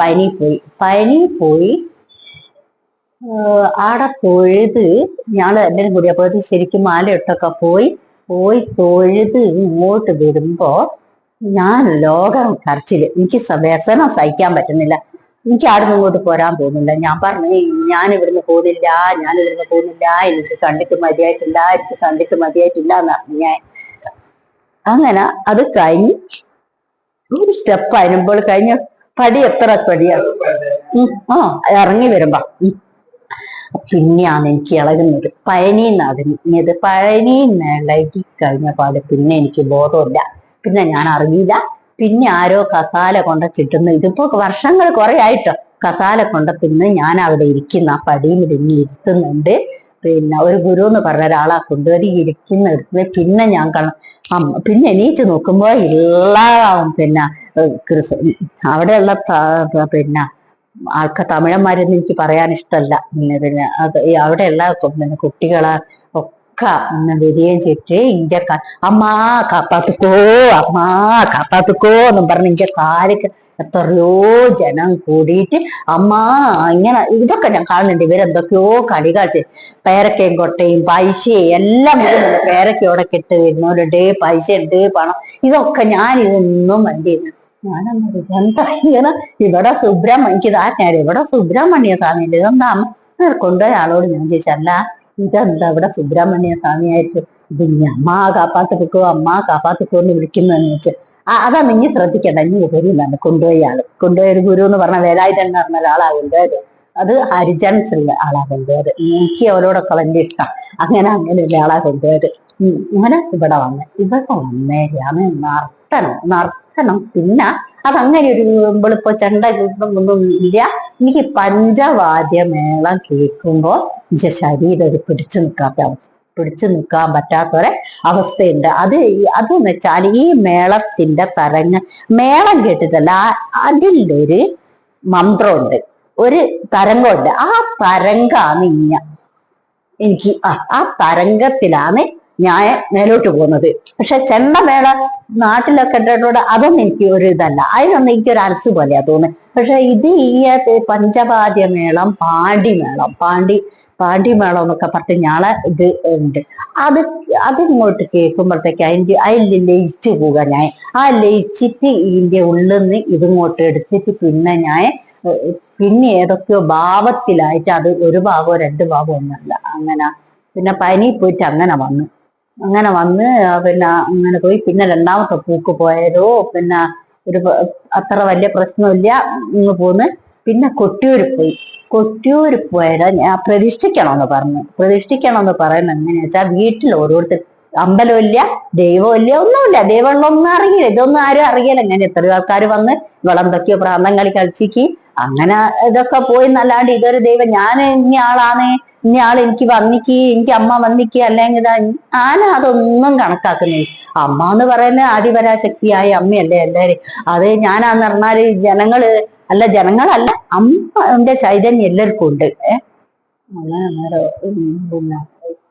പനി പോയി പനി പോയി ആടെ തൊഴുത് ഞങ്ങൾ എല്ലാരും കൂടി അപ്പൊ ശരിക്കും മാലയിട്ടൊക്കെ പോയി. പോയി തൊഴുത് ഇങ്ങോട്ട് വരുമ്പോ ഞാൻ ലോകം കരച്ചിൽ. എനിക്ക് വ്യസനം സഹിക്കാൻ പറ്റുന്നില്ല. എനിക്ക് ആടുന്ന് ഇങ്ങോട്ട് പോരാൻ പോകുന്നില്ല. ഞാൻ പറഞ്ഞു ഞാൻ ഇവിടുന്ന് പോകുന്നില്ല. ഞാൻ ഇവിടുന്ന് പോകുന്നില്ല. എനിക്ക് കണ്ടിട്ട് മതിയായിട്ടില്ല. എനിക്ക് കണ്ടിട്ട് മതിയായിട്ടില്ല എന്ന് ഞാൻ. അങ്ങനെ അത് കഴിഞ്ഞ് ഒരു സ്റ്റെപ്പ് അതിനുമ്പോൾ കഴിഞ്ഞ പടി എത്ര പടിയാ? ആ ഇറങ്ങി വരുമ്പോ. പിന്നെയാണ് എനിക്ക് ഇളകുന്നത്. പഴനിന്ന് അതിഞ്ഞത് പഴനിന്ന് ഇളകി കഴിഞ്ഞ പാട് പിന്നെ എനിക്ക് ബോധമില്ല. പിന്നെ ഞാൻ അറിഞ്ഞില്ല. പിന്നെ ആരോ കസാല കൊണ്ട ചിട്ടുന്നു ഇതിപ്പോ വർഷങ്ങൾ കുറെ ആയിട്ടോ. കസാല കൊണ്ട തിന്ന് ഞാൻ അവിടെ ഇരിക്കുന്ന ആ പടിയിൽ പിന്നെ ഇരുത്തുന്നുണ്ട്. പിന്നെ ഒരു ഗുരു എന്ന് പറഞ്ഞ ഒരാളാ കൊണ്ടുവരി ഇരിക്കുന്ന. പിന്നെ ഞാൻ കാണാം. പിന്നെ എണീച്ച് നോക്കുമ്പോ എല്ലാം പിന്നെ അവിടെയുള്ള പിന്നെ ആൾക്കാർ തമിഴന്മാരെന്ന് എനിക്ക് പറയാൻ ഇഷ്ടമല്ല. പിന്നെ പിന്നെ അത് അവിടെയുള്ള പിന്നെ കുട്ടികളെ ഒക്കെ വരികയും ചെയ്തിട്ട് ഇഞ്ച അമ്മാ കാപ്പാത്തുക്കോ അമ്മാ കാപ്പാത്തുക്കോ എന്നും പറഞ്ഞ് ഇഞ്ച കാലൊക്കെ എത്രയോ ജനം കൂടിയിട്ട് അമ്മാ ഇങ്ങനെ ഇതൊക്കെ ഞാൻ കാണുന്നുണ്ട്. ഇവരെന്തൊക്കെയോ കളി കാഴ്ച പേരക്കയും കൊട്ടയും പൈസയും എല്ലാം വരുന്നുണ്ട് പേരക്കയോടെ കെട്ട് വരുന്നവരുണ്ട് പൈസ ഉണ്ട് പണം. ഇതൊക്കെ ഞാൻ ഇതൊന്നും വണ്ടിയിരുന്നു ഞാനന്നത് എന്താ ഇങ്ങനെ? ഇവിടെ സുബ്രഹ്മണ്യ എനിക്ക് ഇതാക്കാര് ഇവിടെ സുബ്രഹ്മണ്യ സ്വാമിയുണ്ട് ഇതെന്താ കൊണ്ടുപോയ ആളോട് ഞാൻ ചോദിച്ചല്ല ഇതെന്താ ഇവിടെ സുബ്രഹ്മണ്യ സ്വാമിയായിട്ട് ഇത് ഇനി അമ്മ കാപ്പാത്തിക്കോ അമ്മ കാപ്പാത്തിക്കോ എന്ന് വിളിക്കുന്നതെന്ന് വെച്ച് ആ അതാ നീ ശ്രദ്ധിക്കണ്ട. ഇനി ഉപരിയില്ലാണ് കൊണ്ടുപോയ ആൾ. കൊണ്ടുപോയ ഒരു ഗുരു എന്ന് പറഞ്ഞ വേലായുധൻ എന്ന് പറഞ്ഞ ഒരാളാ കൊണ്ടുപോയത്. അത് ഹരിജൻസ് ഉള്ള ആളാ കൊണ്ടുപോയത്. എനിക്ക് അവരോടൊക്കെ വലിയ ഇഷ്ടം. അങ്ങനെ അങ്ങനെയുള്ള ആളാ കൊണ്ടുപോയത്. ഇങ്ങനെ അങ്ങനെ ഇവിടെ വന്ന്. ഇവിടെ വന്നേ ഞാൻ നർത്തനം നർത്തനം പിന്നെ അതങ്ങനെ ഒരു ഇവളിപ്പോ ചെണ്ട ഒന്നും ഇല്ല. എനിക്ക് പഞ്ചവാദ്യ മേളം കേൾക്കുമ്പോ എന്റെ ശരീരം ഒരു പിടിച്ചു നിൽക്കാത്ത അവസ്ഥ പിടിച്ചു നിൽക്കാൻ പറ്റാത്തൊരു അവസ്ഥയുണ്ട്. അത് അതെന്ന് വെച്ചാൽ ഈ മേളത്തിന്റെ തരങ്ങ മേളം കേട്ടിട്ടല്ല അതിലൊരു മന്ത്രമുണ്ട്. ഒരു തരംഗമുണ്ട്. ആ തരംഗാണ് ഇങ്ങ. എനിക്ക് ആ തരംഗത്തിലാണ് ഞാൻ മേലോട്ട് പോകുന്നത്. പക്ഷെ ചെണ്ടമേള നാട്ടിലൊക്കെ ഇട്ടിട്ടുണ്ട് അതൊന്നും എനിക്ക് ഒരു ഇതല്ല. അതിനൊന്നും എനിക്ക് ഒരു അലസ് പോലെയാ തോന്നുന്നത് പക്ഷെ ഇത് ഈ മേളം പഞ്ചവാദ്യമേളം പാണ്ടിമേളം പാണ്ടി പാണ്ടിമേളം എന്നൊക്കെ പറഞ്ഞിട്ട് ഞാളെ ഇത് ഉണ്ട്. അത് അതിങ്ങോട്ട് കേൾക്കുമ്പോഴത്തേക്ക് അതിന്റെ അതിൽ ലയിച്ച് പോവുക ഞാൻ. ആ ലയിച്ചിട്ട് ഇതിന്റെ ഉള്ളിൽ നിന്ന് ഇതിങ്ങോട്ട് എടുത്തിട്ട് പിന്നെ ഞാൻ പിന്നെ ഏതൊക്കെയോ ഭാവത്തിലായിട്ട് അത് ഒരു ഭാഗമോ രണ്ട് ഭാഗമോ ഒന്നല്ല അങ്ങനെ പിന്നെ പനി പോയിട്ട് അങ്ങനെ വന്നു. അങ്ങനെ വന്ന് പിന്നെ അങ്ങനെ പോയി. പിന്നെ രണ്ടാമത്തെ പൂക്ക് പോയതോ പിന്നെ ഒരു അത്ര വലിയ പ്രശ്നമില്ല ഇങ്ങ് പോന്ന്. പിന്നെ കൊട്ടിയൂർ പോയി. കൊട്ടിയൂർ പോയത് ഞാൻ പ്രതിഷ്ഠിക്കണമെന്ന് പറഞ്ഞു. പ്രതിഷ്ഠിക്കണമെന്ന് പറയുന്നത് എങ്ങനെയാ വെച്ചാൽ വീട്ടിൽ ഓരോരുത്തർ അമ്പലമില്ല ദൈവമില്ല ഒന്നുമില്ല. ദൈവമുള്ളൊന്നും അറിയില്ല. ഇതൊന്നും ആരും അറിയില്ല. ഞാൻ എത്രയോ ആൾക്കാർ വന്ന് ഇവളെന്തൊക്കെയോ പ്രാന്തം കളി കളിച്ചിക്ക്. അങ്ങനെ ഇതൊക്കെ പോയി എന്നല്ലാണ്ട് ഇതൊരു ദൈവം ഞാൻ ഇനി ആളാണ്. ഇന്ന ആൾ എനിക്ക് വന്നിക്ക് എനിക്ക് അമ്മ വന്നിക്ക് അല്ലെങ്കിൽ ആന അതൊന്നും കണക്കാക്കുന്നില്ല. അമ്മ എന്ന് പറയുന്ന ആദിപരാശക്തിയായ അമ്മയല്ലേ എല്ലാരും അത് ഞാനാന്ന് പറഞ്ഞാൽ ജനങ്ങൾ അല്ല ജനങ്ങളല്ല അമ്മന്റെ ചൈതന്യം എല്ലാവർക്കും ഉണ്ട്. ഏ? അങ്ങനെ നേരം ഉം പിന്നെ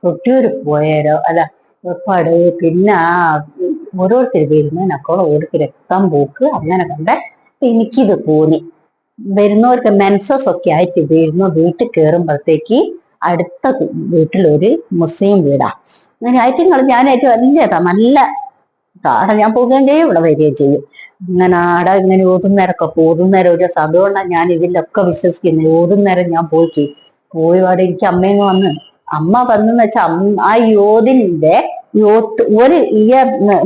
കൊട്ടിയൂര് പോയാലോ അല്ല ഉറപ്പാട് പിന്നെ ഓരോരുത്തർ വരുന്നതിനൊക്കെ ഓരോരുത്തർ രക്തം പോക്ക് അങ്ങനെ കണ്ട എനിക്കിത് തോന്നി. വരുന്നവർക്ക് മെൻസസ് ഒക്കെ ആയിട്ട് വരുന്നു വീട്ടിൽ കയറുമ്പോഴത്തേക്ക് അടുത്ത വീട്ടിലൊരു മുസ്ലിം വീടാ. അങ്ങനെ ആയിട്ടുങ്ങൾ ഞാനായിട്ട് വലിയതാ നല്ല ആടെ ഞാൻ പോവുകയും ചെയ്യും ഇവിടെ വരികയും ചെയ്യും. അങ്ങനെ ആടെ ഇങ്ങനെ ഓതുന്നേരൊക്കെ ഓതുന്നേരം ഒരു അതുകൊണ്ടാണ് ഞാൻ ഇതിലൊക്കെ വിശ്വസിക്കുന്നത് ഓതുന്നേരം ഞാൻ പോയി. പോയി അവിടെ എനിക്ക് അമ്മയും വന്ന് അമ്മ വന്നെന്ന് വെച്ചാൽ ആ യോതിന്റെ യോത്ത് ഒരു ഈ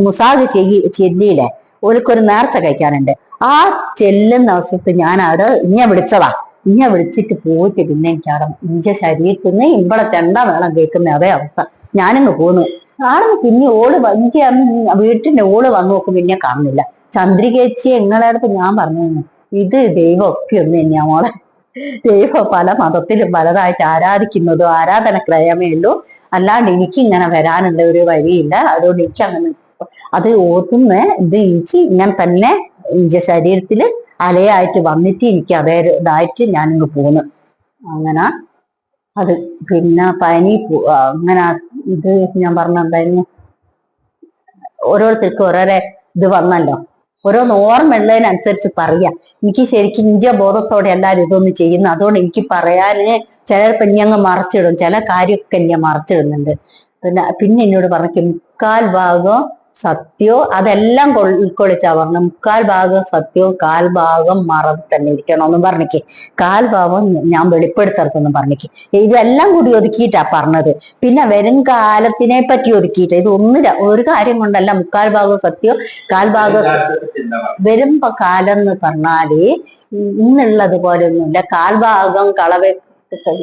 മുസാഗ് ചെയ്യ ചെല്ലിയില്ലേ ഓർക്കൊരു നേർച്ച കഴിക്കാനുണ്ട്. ആ ചെല്ലുന്ന അവസരത്ത് ഞാൻ അവിടെ ഇങ്ങനെ വിളിച്ചതാ. ഇഞ്ഞ വിളിച്ചിട്ട് പോയിട്ട് പിന്നെ എനിക്ക് അവിടെ ഇഞ്ച ശരീരത്തിൽ നിന്ന് ഇമ്പളെ ചെണ്ട വേണം കേൾക്കുന്ന അതേ അവസ്ഥ. ഞാനിങ്ങ് പോന്നു. ആണെന്ന് പിന്നെ ഓൾ വഞ്ചി വീട്ടിന്റെ ഓൾ വന്നു നോക്കും പിന്നെ കാണുന്നില്ല ചന്ദ്രികേച്ചി എങ്ങളടുത്ത് ഞാൻ പറഞ്ഞു ഇത് ദൈവം ഒക്കെ ഒന്ന് തന്നെയാ മോളെ. ദൈവം പല മതത്തിലും പലതായിട്ട് ആരാധിക്കുന്നതും ആരാധന ക്രയമേ ഉള്ളൂ. അല്ലാണ്ട് എനിക്ക് ഇങ്ങനെ വരാനുള്ള ഒരു വഴിയില്ല. അതുകൊണ്ട് എനിക്ക് അങ്ങനെ അത് ഓർക്കുന്ന ഇത് എനിക്ക് ഇങ്ങനെ തന്നെ എന്റെ ശരീരത്തിൽ അലയായിട്ട് വന്നിട്ട് എനിക്ക് അതേ ഇതായിട്ട് ഞാനിങ്ങ് പോന്ന്. അങ്ങനെ അത് പിന്നെ പനി അങ്ങനെ ഇത് ഞാൻ പറഞ്ഞ ഓരോരുത്തർക്കും ഓരോരോ ഇത് വന്നല്ലോ. ഓരോന്ന് ഓർമ്മയുള്ളതിനനുസരിച്ച് പറയാം. എനിക്ക് ശരിക്കും ഇന്ത്യ ബോധത്തോടെ എല്ലാവരും ഇതൊന്നും ചെയ്യുന്നു. അതുകൊണ്ട് എനിക്ക് പറയാന് ചിലപ്പോ ഇനി അങ്ങ് മറച്ചിടും. ചില കാര്യമൊക്കെ ഞാൻ മറച്ചിടുന്നുണ്ട്. പിന്നെ പിന്നെ എന്നോട് പറഞ്ഞു മുക്കാൽ ഭാഗം സത്യവും അതെല്ലാം ഉൾക്കൊള്ളിച്ചാ പറഞ്ഞു മുക്കാൽ ഭാഗം സത്യോ കാൽ ഭാഗം മറവ് തന്നെ ഇരിക്കണമെന്നും പറഞ്ഞിക്ക്. കാൽ ഭാഗം ഞാൻ വെളിപ്പെടുത്തരുതെന്നും പറഞ്ഞിക്ക്. ഇതെല്ലാം കൂടി ഒതുക്കിയിട്ടാ പറഞ്ഞത്. പിന്നെ വരും കാലത്തിനെ പറ്റി ഒതുക്കിയിട്ട് ഇത് ഒന്നില്ല ഒരു കാര്യം കൊണ്ടല്ല. മുക്കാൽ ഭാഗം സത്യോ കാൽ ഭാഗം വരും കാലം എന്ന് പറഞ്ഞാൽ ഇന്നുള്ളത് പോലെ ഒന്നുമില്ല. കാൽഭാഗം കളവ്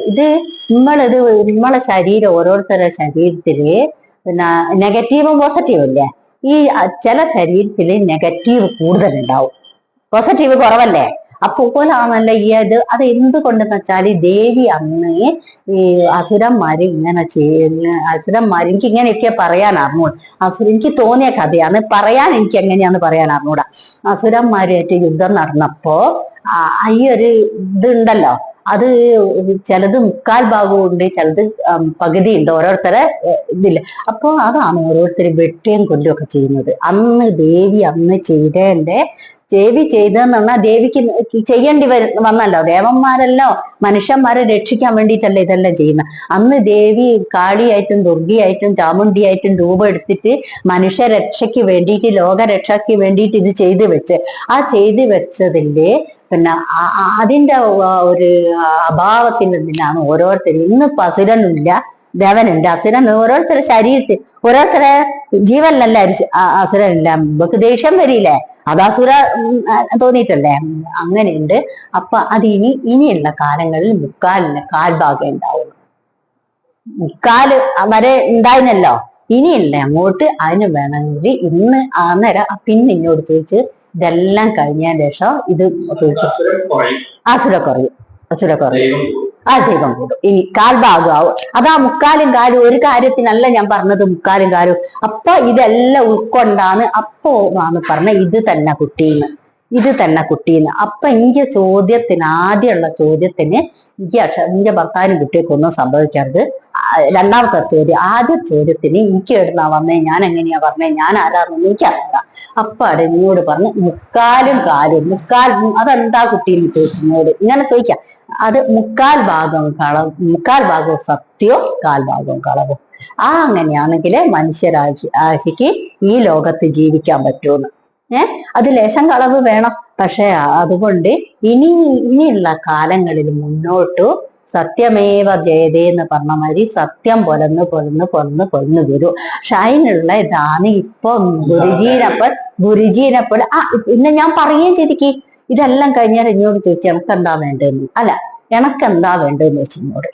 ഇത് നമ്മളിത് നമ്മളെ ശരീരം ഓരോരുത്തരുടെ ശരീരത്തിൽ പിന്നെ നെഗറ്റീവും പോസിറ്റീവും ഇല്ലേ? ഈ ചില ശരീരത്തിൽ നെഗറ്റീവ് കൂടുതലുണ്ടാവും. പോസിറ്റീവ് കുറവല്ലേ? അപ്പോലാണല്ല ഈ അത് അത് എന്തുകൊണ്ടെന്ന് വെച്ചാൽ ദേവി അന്ന് ഈ അസുരന്മാര് ഇങ്ങനെ ചെയ്യുന്ന അസുരന്മാര് എനിക്ക് ഇങ്ങനെയൊക്കെ പറയാൻ അറിഞ്ഞൂട. അസുര എനിക്ക് തോന്നിയ കഥയാണ്. പറയാൻ എനിക്ക് എങ്ങനെയാന്ന് പറയാൻ അറിഞ്ഞൂടാ. അസുരന്മാരായിട്ട് യുദ്ധം നടന്നപ്പോ ഈ ഒരു ഇതുണ്ടല്ലോ അത് ചിലത് മുക്കാൽ ഭാഗവും ഉണ്ട് ചിലത് പകുതി ഉണ്ട് ഓരോരുത്തരെ ഇതില്ല അപ്പൊ അതാണ് ഓരോരുത്തർ വെട്ടുകയും കൊല്ലുകയും ഒക്കെ ചെയ്യുന്നത്. അന്ന് ദേവി അന്ന് ചെയ്തേന്റെ ദേവി ചെയ്തതെന്ന് പറഞ്ഞാൽ ദേവിക്ക് ചെയ്യേണ്ടി വന്നല്ലോ. ദേവന്മാരല്ലോ മനുഷ്യന്മാരെ രക്ഷിക്കാൻ വേണ്ടിയിട്ടല്ല ഇതെല്ലാം ചെയ്യുന്നത് അന്ന് ദേവി കാളിയായിട്ടും ദുർഗിയായിട്ടും ചാമുണ്ടിയായിട്ടും രൂപം എടുത്തിട്ട് മനുഷ്യരക്ഷയ്ക്ക് വേണ്ടിയിട്ട് ലോകരക്ഷയ്ക്ക് വേണ്ടിയിട്ട് ഇത് ചെയ്തു വെച്ച്. ആ ചെയ്തു വെച്ചതിന്റെ പിന്നെ അതിന്റെ ഒരു അഭാവത്തിന്റെ ഇതിലാണ് ഓരോരുത്തർ. ഇന്ന് അസുരനില്ല ദേവനുണ്ട് അസുരൻ ഓരോരുത്തരുടെ ശരീരത്തിൽ ഓരോരുത്തരെ ജീവനിലല്ല അസുരനില്ല. നമുക്ക് ദേഷ്യം വരില്ലേ? അത് അസുര തോന്നിയിട്ടല്ലേ? അങ്ങനെയുണ്ട്. അപ്പൊ അത് ഇനി ഇനിയുള്ള കാലങ്ങളിൽ മുക്കാലിന് കാൽഭാഗം ഉണ്ടാവും മുക്കാൽ വരെ ഉണ്ടായിരുന്നല്ലോ. ഇനിയില്ല അങ്ങോട്ട് അതിന് വേണമെങ്കിൽ ഇന്ന് അന്നേരം പിന്നെ എന്നോട് ചോദിച്ച് ഇതെല്ലാം കഴിഞ്ഞതിന് ശേഷം ഇത് ചോദിച്ചു അസുര കുറയും അസുര കുറയും ആ ദൈവം കൂടും. ഇനി കാൽഭാഗമാവും അതാ മുക്കാലും കാലും ഒരു കാര്യത്തിനല്ല ഞാൻ പറഞ്ഞത് മുക്കാലും കാലും. അപ്പൊ ഇതെല്ലാം ഉൾക്കൊണ്ടാണ് അപ്പോ ആണ് പറഞ്ഞ ഇത് തന്നെ കുട്ടീന്ന്. ഇത് തന്നെ കുട്ടീന്ന്. അപ്പൊ ഇഞ്ച ചോദ്യത്തിന് ആദ്യമുള്ള ചോദ്യത്തിന് ഇഞ്ച അക്ഷ ഇഞ്ച ഭർത്താവിനും കുട്ടിയൊക്കെ ഒന്നും സംഭവിക്കരുത്. രണ്ടാമത്തെ ചോദ്യം ആദ്യ ചോദ്യത്തിന് എനിക്ക് എവിടുന്നാ വന്നേ? ഞാൻ എങ്ങനെയാ പറഞ്ഞേ ഞാൻ ആരാണെന്ന് എനിക്കറിയില്ല. അപ്പൊ അവിടെ നിന്നോട് പറഞ്ഞു മുക്കാലും കാലും മുക്കാൽ അതെന്താ കുട്ടീന്ന് ചോദിക്കുന്നോട് ഇങ്ങനെ ചോദിക്കാം. അത് മുക്കാൽ ഭാഗം കള മുക്കാൽ ഭാഗവും സത്യവും കാൽ ഭാഗവും കളവും. ആ അങ്ങനെയാണെങ്കിൽ മനുഷ്യരാശി ആശിക്ക് ഈ ലോകത്ത് ജീവിക്കാൻ പറ്റുമെന്ന് ഏഹ് അത് ലേശം കളവ് വേണം. പക്ഷെ അതുകൊണ്ട് ഇനി ഇനിയുള്ള കാലങ്ങളിൽ മുന്നോട്ടു സത്യമേവ ജയതേ എന്ന് പറഞ്ഞ മാതിരി സത്യം പൊലന്ന് പൊലന്ന് പൊലന്ന് പൊലന്ന് വരും. പക്ഷെ അതിനുള്ള ഇതാണ് ഇപ്പൊ ഗുരുജീനപ്പോൾ ഗുരുജീനപ്പോൾ ആ പിന്നെ ഞാൻ പറയുകയും ചെയ്തിക്ക്. ഇതെല്ലാം കഴിഞ്ഞാൽ എന്നോട് ചോദിച്ചു എനക്ക് എന്താ വേണ്ടതെന്ന്. അല്ല എനക്ക് എന്താ വേണ്ടതെന്ന് വെച്ച് എന്നോട്.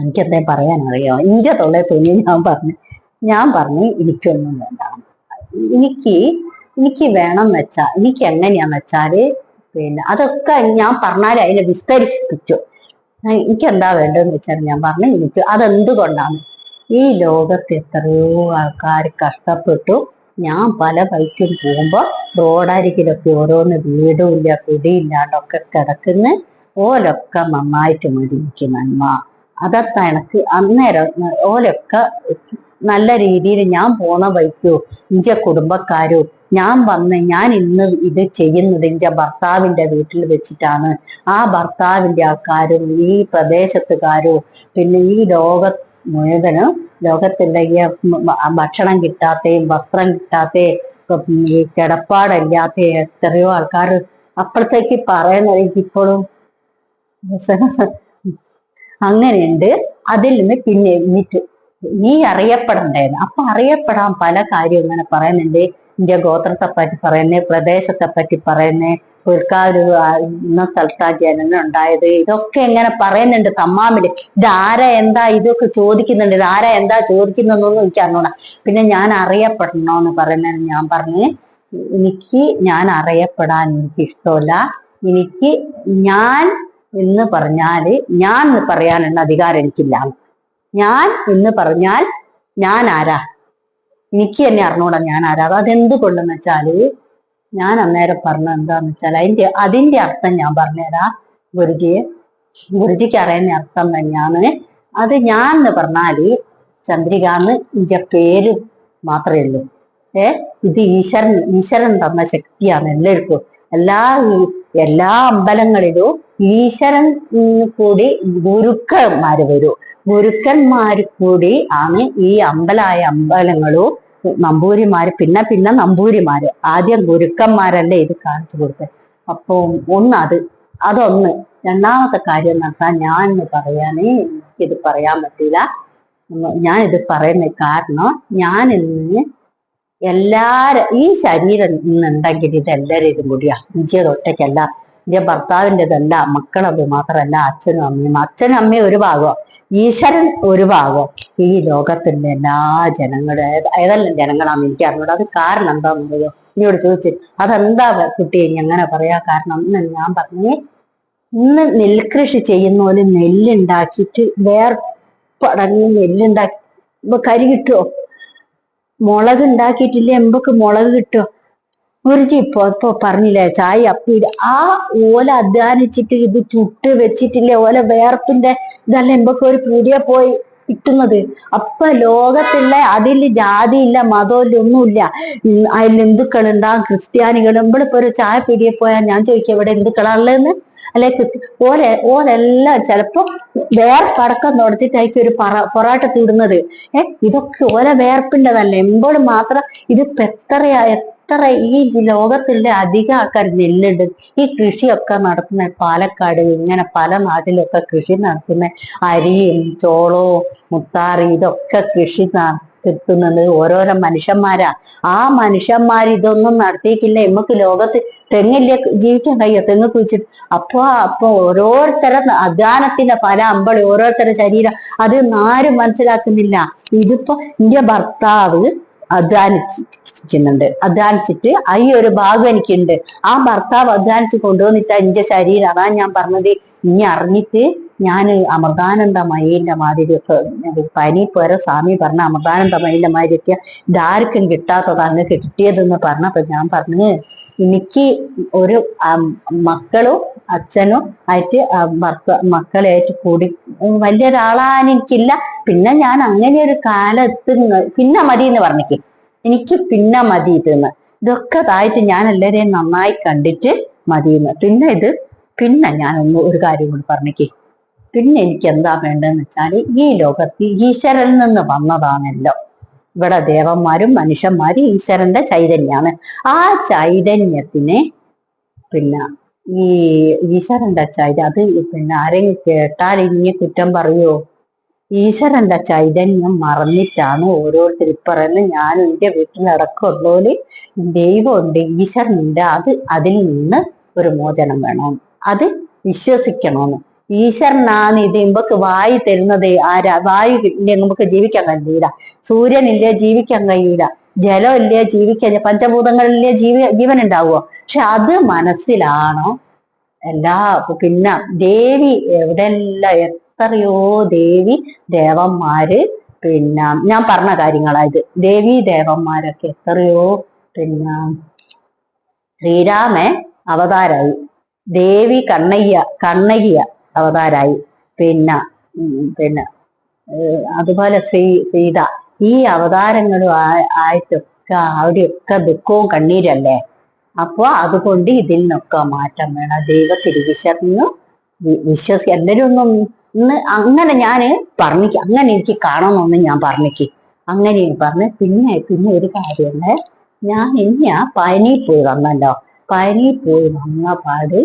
എനിക്കെന്തേ പറയാനറിയോ? ഇഞ്ച തൊള്ളേ തുണി ഞാൻ പറഞ്ഞു. ഞാൻ പറഞ്ഞു എനിക്കൊന്നും വേണ്ട. എനിക്ക് എനിക്ക് വേണം വെച്ചാ എനിക്ക് എങ്ങനെയാന്ന് വെച്ചാൽ പിന്നെ അതൊക്കെ ഞാൻ പറഞ്ഞാൽ അതിനെ വിസ്തരിപ്പിച്ചു. എനിക്ക് എന്താ വേണ്ടതെന്ന് വെച്ചാൽ ഞാൻ പറഞ്ഞു എനിക്ക് അതെന്തുകൊണ്ടാണ്? ഈ ലോകത്ത് എത്രയോ ആൾക്കാർ കഷ്ടപ്പെട്ടു. ഞാൻ പല ബൈക്കും പോകുമ്പോ റോഡരികിലൊക്കെ ഓരോന്ന് വീടും ഇല്ല പിടിയില്ലാണ്ടൊക്കെ കിടക്കുന്ന. ഓലൊക്കെ നന്നായിട്ട് മതി എനിക്ക് നന്മ. അതൊക്കെ എനിക്ക് അന്നേരം ഓലൊക്കെ നല്ല രീതിയിൽ ഞാൻ പോണ വഴിക്കോ ഇഞ്ച കുടുംബക്കാരോ ഞാൻ വന്ന് ഞാൻ ഇന്ന് ഇത് ചെയ്യുന്നത് ഇഞ്ച ഭർത്താവിന്റെ വീട്ടിൽ വെച്ചിട്ടാണ്. ആ ഭർത്താവിന്റെ ആൾക്കാരും ഈ പ്രദേശത്തുകാരോ പിന്നെ ഈ ലോക മുഴുവനും മ- ഭക്ഷണം കിട്ടാത്തയും വസ്ത്രം കിട്ടാത്തയും ഈ കിടപ്പാടില്ലാത്ത എത്രയോ ആൾക്കാർ അപ്പോഴത്തേക്ക് പറയുന്നത് എനിക്കിപ്പോഴും അങ്ങനെയുണ്ട്. അതിൽ നിന്ന് പിന്നെ എന്നിട്ട് നീ അറിയപ്പെടണ്ടേന്ന്. അപ്പൊ അറിയപ്പെടാൻ പല കാര്യം ഇങ്ങനെ പറയുന്നുണ്ട്. ഇന്ത്യ ഗോത്രത്തെ പറ്റി പറയുന്നേ പ്രദേശത്തെ പറ്റി പറയുന്നേ ഒരു ഇന്ന സ്ഥലത്താ ജനനം ഉണ്ടായത്. ഇതൊക്കെ ഇങ്ങനെ പറയുന്നുണ്ട് തമ്മാമിൽ. ഇതാരാ എന്താ ഇതൊക്കെ ചോദിക്കുന്നുണ്ട്? ഇതാരാ എന്താ ചോദിക്കുന്നതെന്നൊന്നും എനിക്ക് അറിഞ്ഞൂടാ. പിന്നെ ഞാൻ അറിയപ്പെടണോന്ന് പറയുന്നത് ഞാൻ പറഞ്ഞ് എനിക്ക് ഞാൻ അറിയപ്പെടാൻ എനിക്ക് ഇഷ്ടമല്ല. എനിക്ക് ഞാൻ എന്ന് പറഞ്ഞാൽ ഞാൻ പറയാനുള്ള അധികാരം എനിക്കില്ല. ഞാൻ എന്ന് പറഞ്ഞാൽ ഞാൻ ആരാ എനിക്ക് എന്നെ അറിഞ്ഞൂടാ ഞാൻ ആരാ അതെന്ത് കൊണ്ടെന്ന് വെച്ചാൽ ഞാൻ അന്നേരം പറഞ്ഞ എന്താന്ന് വെച്ചാൽ അതിന്റെ അതിന്റെ അർത്ഥം ഞാൻ പറഞ്ഞുതരാ ഗുരുജിയെ. ഗുരുജിക്ക് അറിയുന്ന അർത്ഥം തന്നെയാണ്. അത് ഞാൻ എന്ന് പറഞ്ഞാൽ ചന്ദ്രിക എന്ന് ഇന്റെ പേര് മാത്രമേ ഉള്ളൂ. ഏ? ഇത് ഈശ്വരൻ ഈശ്വരൻ തന്ന ശക്തിയാണ് എല്ലാവർക്കും. എല്ലാ എല്ലാ അമ്പലങ്ങളിലും ഈശ്വരൻ കൂടി ഗുരുക്കന്മാര് വരും. ഗുരുക്കന്മാര് കൂടി ആണ് ഈ അമ്പലായ അമ്പലങ്ങളും നമ്പൂരിമാര് പിന്നെ പിന്നെ നമ്പൂരിമാര്. ആദ്യം ഗുരുക്കന്മാരല്ലേ ഇത് കാണിച്ചു കൊടുത്തത് അപ്പൊ ഒന്ന് അത് അതൊന്ന് രണ്ടാമത്തെ കാര്യം എന്ന് പറഞ്ഞാൽ ഞാൻ പറയാനേ എനിക്കിത് പറയാൻ പറ്റില്ല ഞാൻ ഇത് പറയുന്ന കാരണം ഞാൻ ഇന്ന് എല്ലാരും ഈ ശരീരം ഇന്നുണ്ടെങ്കിൽ ഇത് എല്ലാവരും കൂടിയാ ഇഞ്ചിയത് ഒറ്റയ്ക്കല്ല. ഇന്റെ ഭർത്താവിന്റെതല്ല മക്കളത് മാത്രമല്ല അച്ഛനും അമ്മയും. അച്ഛനും അമ്മയും ഒരു ഭാഗം ഈശ്വരൻ ഒരു ഭാഗം. ഈ ലോകത്തിന്റെ എല്ലാ ജനങ്ങളും ഏത- ഏതെല്ലാം ജനങ്ങളാന്ന് എനിക്ക് അറിഞ്ഞത് അത് കാരണം എന്താന്ന് പറയുമോ എന്നോട് ചോദിച്ചു അതെന്താ കുട്ടി? അങ്ങനെ പറയാ? കാരണം എന്ന് ഞാൻ പറഞ്ഞേ ഇന്ന് നെൽകൃഷി ചെയ്യുന്ന പോലെ നെല്ലുണ്ടാക്കിയിട്ട് വേർപ്പടങ്ങി നെല്ലുണ്ടാക്കി ഇപ്പൊ കരി കിട്ടുമോ മുളക് ഉണ്ടാക്കിയിട്ടില്ലേ എമ്പക്ക് മുളക് കിട്ടുമോ ഗുരുജി ഇപ്പൊ ഇപ്പൊ പറഞ്ഞില്ലേ ചായ അപ്പീട് ആ ഓല അധ്വാനിച്ചിട്ട് ഇത് ചുട്ട് വെച്ചിട്ടില്ലേ ഓല വേർപ്പിന്റെ ഇതല്ല എന്തൊക്കെ ഒരു പീടിയ പോയി കിട്ടുന്നത്. അപ്പൊ ലോകത്തുള്ള അതിൽ ജാതിയില്ല മതമില്ല ഒന്നുമില്ല. അതിൽ ഹിന്ദുക്കൾ ഉണ്ടാകും ക്രിസ്ത്യാനികൾ നമ്മളിപ്പോ ഒരു ചായ പിടിയെ പോയാൽ ഞാൻ ചോദിക്കാം ഇവിടെ ഹിന്ദുക്കളാണുള്ളതെന്ന് അല്ലെ ഓലെ ഓലെല്ലാം ചിലപ്പോ വേർപ്പടക്കം തുടച്ചിട്ടായിരിക്കും ഒരു പറ പൊറാട്ട തീടുന്നത് ഏഹ് ഇതൊക്കെ ഓല വേർപ്പിന്റെതല്ല? എമ്പോഴും മാത്രം ഇത് എത്രയാ എത്ര ഈ ലോകത്തിന്റെ അധിക ആൾക്കാർ നെല്ലുണ്ട് ഈ കൃഷിയൊക്കെ നടത്തുന്ന പാലക്കാട് ഇങ്ങനെ പല നാട്ടിലൊക്കെ കൃഷി നടത്തുന്ന അരിയും ചോളവും മുത്താറി ഇതൊക്കെ കൃഷി നടത്തുന്നത് ഓരോരോ മനുഷ്യന്മാരാ. ആ മനുഷ്യന്മാർ ഇതൊന്നും നടത്തിയിട്ടില്ല. നമുക്ക് ലോകത്ത് തെങ്ങില്ല ജീവിക്കാൻ കഴിയോ? തെങ്ങ് കുഴിച്ചിട്ട്. അപ്പൊ അപ്പൊ ഓരോരുത്തരുടെ അധ്വാനത്തിന്റെ പല അമ്പളി ഓരോരുത്തരുടെ ശരീരം അത് ആരും മനസ്സിലാക്കുന്നില്ല. ഇതിപ്പോ എന്റെ ഭർത്താവ് അധ്വാനിക്കുന്നുണ്ട് അധ്വാനിച്ചിട്ട് ഈ ഒരു ഭാഗം എനിക്കുണ്ട്. ആ ഭർത്താവ് അധ്വാനിച്ച് കൊണ്ടുവന്നിട്ട് എന്റെ ശരീരം അതാ ഞാൻ പറഞ്ഞത്. ഇനി അറിഞ്ഞിട്ട് ഞാൻ അമൃതാനന്ദമയിന്റെ മാതിരിയൊക്കെ പനി പോര സ്വാമി പറഞ്ഞ അമൃതാനന്ദമയിന്റെ മാതിരിയൊക്കെ ഇതാർക്കും കിട്ടാത്തത് അങ്ങ് കിട്ടിയതെന്ന് പറഞ്ഞപ്പോ ഞാൻ പറഞ്ഞു എനിക്ക് ഒരു മക്കളും അച്ഛനും ആയിട്ട് മക്ക മക്കളായിട്ട് കൂടി വലിയ വലിയൊരാളാൻ എനിക്കില്ല. പിന്നെ ഞാൻ അങ്ങനെ ഒരു കാലത്ത് പിന്നെ മതി എന്ന് പറഞ്ഞേക്ക്. എനിക്ക് പിന്നെ മതി ഇതെന്ന്. ഇതൊക്കെ തായിട്ട് ഞാൻ എല്ലാരെയും നന്നായി കണ്ടിട്ട് മതിയെന്ന് പിന്നെ ഇത് പിന്നെ ഞാൻ ഒന്ന് ഒരു കാര്യം കൂടി പറഞ്ഞേക്ക്. പിന്നെ എനിക്ക് എന്താ വേണ്ടതെന്ന് വെച്ചാൽ ഈ ലോകത്ത് ഈശ്വരനിൽ നിന്ന് വന്നതാണല്ലോ. ഇവിടെ ദേവന്മാരും മനുഷ്യന്മാരും ഈശ്വരന്റെ ചൈതന്യമാണ് ആ ചൈതന്യത്തിനെ പിന്നെ ഈ ഈശ്വരന്റെ ഇത് അത് പിന്നെ ആരെങ്കിലും കേട്ടാൽ ഇനി കുറ്റം പറയുമോ ഈശ്വരന്റെ ചൈതന്യം മറന്നിട്ടാണ് ഓരോരുത്തർ പറയുന്നത്. ഞാൻ എന്റെ വീട്ടിലടക്കമുള്ളോൽ ദൈവമുണ്ട് ഈശ്വരനുണ്ട്. അത് അതിൽ നിന്ന് ഒരു മോചനം വേണം. അത് വിശ്വസിക്കണമെന്ന് ഈശ്വരനാണ് ഇത് ഇമ്പക്ക് വായു തരുന്നത്. ആരാ? വായു നമുക്ക് ജീവിക്കാൻ കഴിയൂല. സൂര്യനില്ല ജീവിക്കാൻ കഴിയൂല. ജലം ഇല്ലേ ജീവിക്കാൻ പഞ്ചഭൂതങ്ങളിലെ ജീവ ജീവൻ ഉണ്ടാവുമോ പക്ഷെ അത് മനസ്സിലാണോ? എല്ലാ പിന്നെ ദേവി എവിടെല്ലാം എത്രയോ ദേവി ദേവന്മാര് പിന്നെ ഞാൻ പറഞ്ഞ കാര്യങ്ങളായത് ദേവി ദേവന്മാരൊക്കെ എത്രയോ പിന്നെ ശ്രീരാമൻ അവതാരായി. ദേവി കണ്ണയ്യ കണ്ണയ്യ അവതാരായി. പിന്നെ പിന്നെ അതുപോലെ ശ്രീ സീത. ഈ അവതാരങ്ങളും ആ- ആയിട്ടൊക്കെ അവിടെയൊക്കെ ദുഃഖവും കണ്ണീരല്ലേ? അപ്പൊ അതുകൊണ്ട് ഇതിൽ നിന്നൊക്കെ മാറ്റം വേണം. ദൈവ വിശ്വസിക്കുന്നു വിശ്വസി എല്ലാവരും ഒന്നും അങ്ങനെ ഞാൻ പറഞ്ഞിക്ക് അങ്ങനെ എനിക്ക് കാണണമെന്ന് ഞാൻ പറഞ്ഞിക്ക്. അങ്ങനെ പറഞ്ഞ് പിന്നെ പിന്നെ ഒരു കാര്യമുണ്ട്. ഞാൻ ഇന്ന പനി പോയി വന്നല്ലോ. പനി പോയി വന്ന പാട്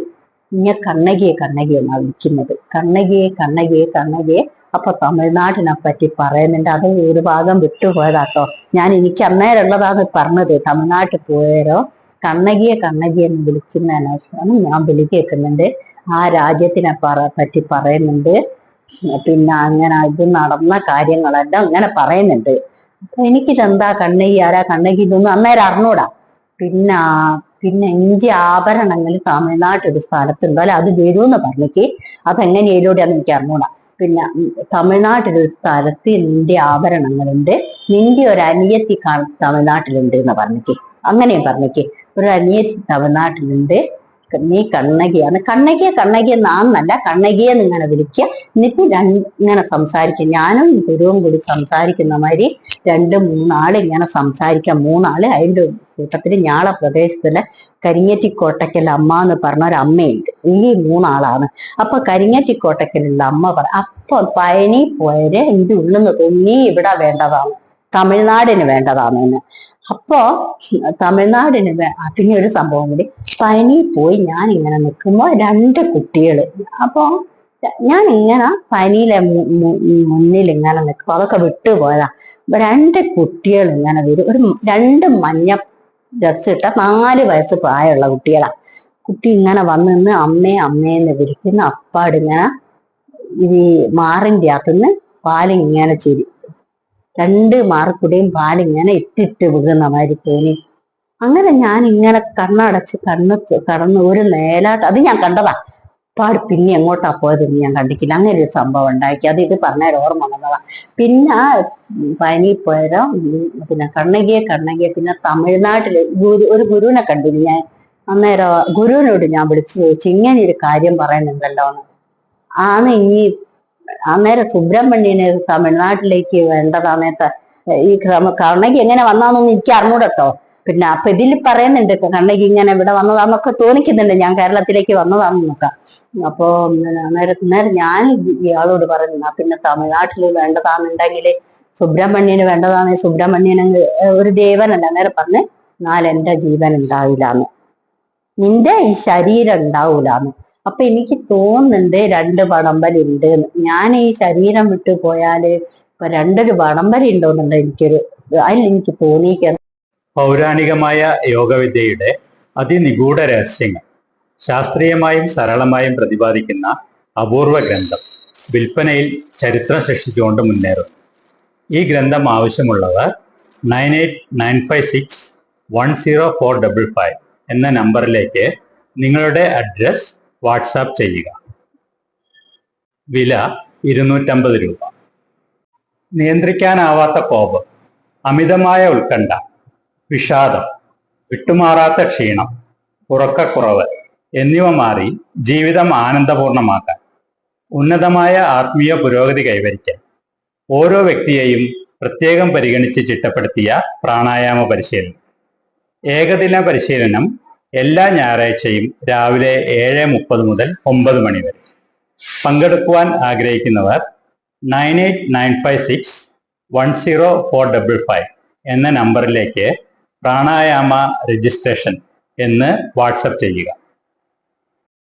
ഇങ്ങ കണ്ണകിയെ കണ്ണകിയെന്നാണ് വിളിക്കുന്നത്. കണ്ണകിയെ കണ്ണകിയെ കണ്ണകിയെ അപ്പൊ തമിഴ്നാടിനെ പറ്റി പറയുന്നുണ്ട്. അത് ഒരു ഭാഗം വിട്ടുപോയതാട്ടോ ഞാൻ എനിക്ക് അന്നേരമുള്ളതാണ് പറഞ്ഞത് തമിഴ്നാട്ടിൽ പോയാലോ കണ്ണകിയെ കണ്ണകിയെ എന്ന് വിളിക്കുന്നതിനവസാനം ഞാൻ വിളി കേൾക്കുന്നുണ്ട്. ആ രാജ്യത്തിനെ പറ പറ്റി പറയുന്നുണ്ട്. പിന്നെ അങ്ങനെ ഇത് നടന്ന കാര്യങ്ങളെല്ലാം അങ്ങനെ പറയുന്നുണ്ട്. അപ്പൊ എനിക്കിതെന്താ കണ്ണകി ആരാ കണ്ണകി ഇതൊന്നും അന്നേരം അറിഞ്ഞൂടാ. പിന്നെ പിന്നെ ഇഞ്ചി ആഭരണങ്ങൾ തമിഴ്നാട്ടിൽ ഒരു സ്ഥലത്തുണ്ടോ. അല്ലെ അത് വരുമെന്ന് പറഞ്ഞേക്ക് അതെങ്ങനെയിലൂടെയാന്ന് എനിക്ക് അറിഞ്ഞൂടാ പിന്നെ തമിഴ്നാട്ടിൽ ഒരു സ്ഥലത്ത് നിന്റെ ആഭരണങ്ങളുണ്ട്. നിന്റെ ഒരു അനിയത്തി തമിഴ്നാട്ടിലുണ്ട് എന്ന് പറഞ്ഞേക്ക്. അങ്ങനെയും പറഞ്ഞേക്ക്. ഒരു അനിയത്തി തമിഴ്നാട്ടിലുണ്ട്. നീ കണ്ണകിയാണ്. കണ്ണകിയെ കണ്ണകിയെ നാന്നല്ല കണ്ണകിയെ നിങ്ങനെ വിളിക്കുക. എന്നിട്ട് ഇങ്ങനെ സംസാരിക്കും ഞാനും ഗുരുവും കൂടി സംസാരിക്കുന്ന മാതിരി രണ്ട് മൂന്നാൾ ഇങ്ങനെ സംസാരിക്കാം മൂന്നാൾ അതിന്റെ കൂട്ടത്തിൽ ഞാളെ പ്രദേശത്തിലെ കരിങ്ങറ്റിക്കോട്ടയ്ക്കൽ അമ്മ എന്ന് പറഞ്ഞ ഒരു അമ്മയുണ്ട്. ഈ മൂന്നാളാണ്. അപ്പൊ കരിങ്ങറ്റിക്കോട്ടയ്ക്കലുള്ള അമ്മ പറ അപ്പൊ പയനി പോയര് എന്റെ ഉള്ളിൽ നിന്ന് തോന്നി ഇവിടെ വേണ്ടതാണ് തമിഴ്നാടിന് വേണ്ടതാണ് അപ്പോ തമിഴ്നാടിന് ഒരു സംഭവം കൂടി. പനി പോയി ഞാൻ ഇങ്ങനെ നിൽക്കുമ്പോ രണ്ട് കുട്ടികൾ അപ്പോ ഞാൻ ഇങ്ങനെ പനിയിലെ മുന്നിൽ ഇങ്ങനെ നിൽക്കും അതൊക്കെ വിട്ടുപോയതാ. രണ്ട് കുട്ടികൾ ഇങ്ങനെ വരും. ഒരു രണ്ട് മഞ്ഞ ഡ്രസ് ഇട്ട നാല് വയസ്സ് പ്രായമുള്ള കുട്ടികളാ. കുട്ടി ഇങ്ങനെ വന്ന് നിന്ന് അമ്മേ അമ്മേന്ന് വിളിക്കുന്ന അപ്പാടിങ്ങനെ ഈ ഇത് മാറിന്റെ അകത്തുനിന്ന് പാലിങ്ങനെ ചിരി രണ്ട് മാർക്കുടെയും പാലിങ്ങനെ ഇട്ടിട്ട് വീഴുന്ന മാതിരി തോന്നി. അങ്ങനെ ഞാൻ ഇങ്ങനെ കണ്ണടച്ച് കണ്ണ് കടന്ന് ഒരു നേലാട്ട് അത് ഞാൻ കണ്ടതാ. പാട് പിന്നെ എങ്ങോട്ടാ പോയതെന്ന് ഞാൻ കണ്ടിട്ടില്ല. അങ്ങനെ ഒരു സംഭവം ഉണ്ടാക്കി. അത് ഇത് പറഞ്ഞാൽ ഓർമ്മ വന്നതാ. പിന്നെ പനി പോയതോ. പിന്നെ കണ്ണകിയെ കണ്ണകിയെ പിന്നെ തമിഴ്നാട്ടിൽ ഗുരു ഒരു ഗുരുവിനെ കണ്ടിന് ഞാൻ. അന്നേരം ഗുരുവിനോട് ഞാൻ വിളിച്ചു ചോദിച്ചു ഇങ്ങനെ ഒരു കാര്യം പറയുന്നുണ്ടല്ലോ എന്ന് ആണ് ഇനി അന്നേരം സുബ്രഹ്മണ്യന് തമിഴ്നാട്ടിലേക്ക് വേണ്ടതാന്നേത്ത ഈ കണ്ണകി എങ്ങനെ വന്നാന്നൊന്നും എനിക്ക് അറിഞ്ഞൂടട്ടോ. പിന്നെ അപ്പൊ ഇതിൽ പറയുന്നുണ്ട് കണ്ണകി ഇങ്ങനെ ഇവിടെ വന്നതാന്നൊക്കെ തോന്നിക്കുന്നുണ്ട്. ഞാൻ കേരളത്തിലേക്ക് വന്നതാണെന്നൊക്കെ അപ്പൊ അന്നേരം അന്നേരം ഞാൻ ഇയാളോട് പറഞ്ഞു "എന്നാ പിന്നെ തമിഴ്നാട്ടിൽ വേണ്ടതാന്നുണ്ടെങ്കിൽ സുബ്രഹ്മണ്യന് വേണ്ടതാന്ന് സുബ്രഹ്മണ്യൻ ഒരു ദേവനല്ല. അന്നേരം പറഞ്ഞ് എന്റെ ജീവൻ ഉണ്ടാവില്ലാന്ന്. നിന്റെ ഈ ശരീരം ഉണ്ടാവൂലാന്ന്. അപ്പൊ എനിക്ക് തോന്നുന്നുണ്ട് രണ്ട് വടംവലുണ്ട് ഞാൻ ഈ ശരീരം വിട്ടു പോയാൽ ഇപ്പൊ രണ്ടൊരു വടംവലി ഉണ്ടോന്നുണ്ട് എനിക്കൊരു അതിൽ എനിക്ക് തോന്നിയിരിക്കുന്നത് പൗരാണികമായ യോഗവിദ്യയുടെ അതിനിഗൂഢ രഹസ്യങ്ങൾ ശാസ്ത്രീയമായും സരളമായും പ്രതിപാദിക്കുന്ന അപൂർവ ഗ്രന്ഥം വിൽപ്പനയിൽ ചരിത്രം സൃഷ്ടിച്ചുകൊണ്ട് മുന്നേറുന്നു. ഈ ഗ്രന്ഥം ആവശ്യമുള്ളവർ nine eight nine five six one zero four double five എന്ന നമ്പറിലേക്ക് നിങ്ങളുടെ അഡ്രസ് വാട്സാപ്പ് ചെയ്യുക. വില ഇരുന്നൂറ്റമ്പത് രൂപ. നിയന്ത്രിക്കാനാവാത്ത കോപം അമിതമായ ഉത്കണ്ഠ വിഷാദം വിട്ടുമാറാത്ത ക്ഷീണം ഉറക്കക്കുറവ് എന്നിവ മാറി ജീവിതം ആനന്ദപൂർണമാക്കാൻ ഉന്നതമായ ആത്മീയ പുരോഗതി കൈവരിക്കാൻ ഓരോ വ്യക്തിയെയും പ്രത്യേകം പരിഗണിച്ച് ചിട്ടപ്പെടുത്തിയ പ്രാണായാമ പരിശീലനം. ഏകദിന പരിശീലനം എല്ലാ ഞായറാഴ്ചയും രാവിലെ ഏഴ് മുപ്പത് മുതൽ ഒമ്പത് മണി വരെ. പങ്കെടുക്കുവാൻ ആഗ്രഹിക്കുന്നവർ nine eight nine five six one zero four double five എന്ന നമ്പറിലേക്ക് പ്രാണായാമ രജിസ്ട്രേഷൻ എന്ന് വാട്സപ്പ് ചെയ്യുക.